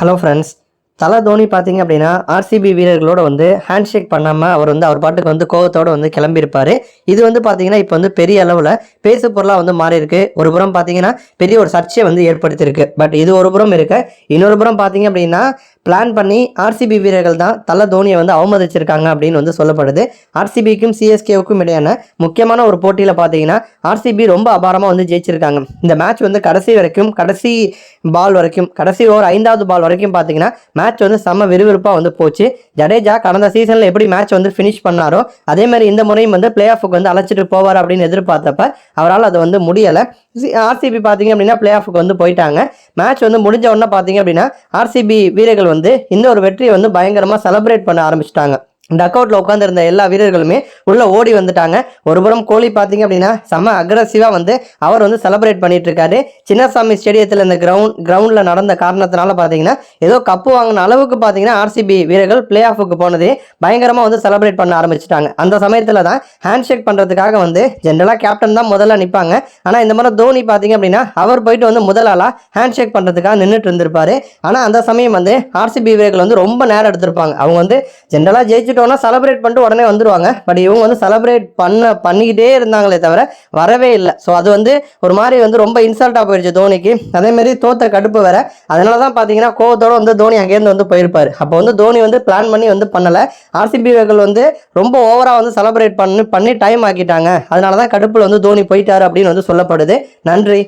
Hello friends தலை தோனி பார்த்தீங்க அப்படின்னா ஆர்சிபி வீரர்களோட வந்து ஹேண்ட் ஷேக் பண்ணாமல் அவர் வந்து அவர் பாட்டுக்கு வந்து கோவத்தோடு வந்து கிளம்பியிருப்பார். இது வந்து பார்த்தீங்கன்னா இப்போ வந்து பெரிய அளவில் பேசு பொருளாக வந்து மாறி இருக்கு ஒரு புறம் பார்த்தீங்கன்னா பெரிய ஒரு சர்ச்சையை வந்து ஏற்படுத்தியிருக்கு. பட் இது ஒரு புறம் இருக்கு. இன்னொரு புறம் பார்த்தீங்க அப்படின்னா பிளான் பண்ணி ஆர்சிபி வீரர்கள் தான் தலை தோனியை வந்து அவமதிச்சிருக்காங்க அப்படின்னு வந்து சொல்லப்படுது. ஆர்சிபிக்கும் சிஎஸ்கேவுக்கும் இடையான முக்கியமான ஒரு போட்டியில் பார்த்தீங்கன்னா ஆர்சிபி ரொம்ப அபாரமாக வந்து ஜெயிச்சிருக்காங்க. இந்த மேட்ச் வந்து கடைசி வரைக்கும் கடைசி பால் வரைக்கும் கடைசி ஓவர் ஐந்தாவது பால் வரைக்கும் பார்த்தீங்கன்னா மேட்ச் மேட்ச் வந்து செம்ம விறுவிறுப்பாக வந்து போச்சு. ஜடேஜா கடந்த சீசனில் எப்படி மேட்ச் வந்து ஃபினிஷ் பண்ணாரோ அதே மாதிரி இந்த முறையும் வந்து பிளே ஆஃபுக்கு வந்து அழைச்சிட்டு போவார் அப்படின்னு எதிர்பார்த்தப்ப அவரால் அது வந்து முடியலை. ஆர்சிபி பார்த்தீங்க அப்படின்னா பிளே ஆஃபுக்கு வந்து போயிட்டாங்க. மேட்ச் வந்து முடிஞ்ச உடனே பார்த்தீங்க அப்படின்னா ஆர்சிபி வீரர்கள் வந்து இந்த ஒரு வெற்றியை வந்து பயங்கரமாக செலப்ரேட் பண்ண ஆரம்பிச்சிட்டாங்க. டக் அவுட்டில் உட்காந்துருந்த எல்லா வீரர்களுமே உள்ளே ஓடி வந்துட்டாங்க. ஒரு புறம் கோலி பார்த்தீங்க அப்படின்னா செம அக்ரஸிவாக வந்து அவர் வந்து செலிப்ரேட் பண்ணிட்டு இருக்காரு. சின்னசாமி ஸ்டேடியத்தில் இந்த கிரவுண்ட் கிரவுண்டில் நடந்த காரணத்தினால பார்த்தீங்கன்னா ஏதோ கப்பு வாங்கின அளவுக்கு பார்த்தீங்கன்னா ஆர்சிபி வீரர்கள் பிளே ஆஃபுக்கு போனதே பயங்கரமாக வந்து செலிப்ரேட் பண்ண ஆரம்பிச்சிட்டாங்க. அந்த சமயத்தில் தான் ஹேண்ட் ஷேக் பண்ணுறதுக்காக வந்து ஜென்ரலாக கேப்டன் தான் முதல்ல நிற்பாங்க ஆனால் இந்த மாதிரி தோனி பார்த்தீங்க அப்படின்னா அவர் போயிட்டு வந்து முதலாளாக ஹேண்ட் ஷேக் பண்ணுறதுக்காக நின்றுட்டு இருந்திருப்பாரு. ஆனால் அந்த சமயம் வந்து ஆர்சிபி வீரர்கள் வந்து ரொம்ப நேரம் எடுத்திருப்பாங்க. அவங்க வந்து ஜென்ரலாக ஜெயிச்சிட்டோன்னா செலப்ரேட் பண்ணிட்டு உடனே வந்துருவாங்க. பட் இவங்க வந்து செலப்ரேட் பண்ண பண்ணிக்கிட்டே இருந்தாங்களே தவிர வரவே இல்லை. ஸோ அது வந்து ஒரு மாதிரி வந்து ரொம்ப இன்சல்ட்டாக போயிடுச்சு தோனிக்கு. அதேமாரி தோத்த கடுப்பு வேற. அதனால தான் பார்த்தீங்கன்னா கோவத்தோட வந்து தோனி அங்கேருந்து வந்து போயிருப்பார். அப்போ வந்து தோனி வந்து பிளான் பண்ணி வந்து பண்ணலை. ஆர்சிபி வீரர்கள் வந்து ரொம்ப ஓவராக வந்து செலப்ரேட் பண்ணி பண்ணி டைம் ஆக்கிட்டாங்க. அதனால தான் கடுப்பில் வந்து தோனி போயிட்டாரு அப்படின்னு வந்து சொல்லப்படுது. நன்றி.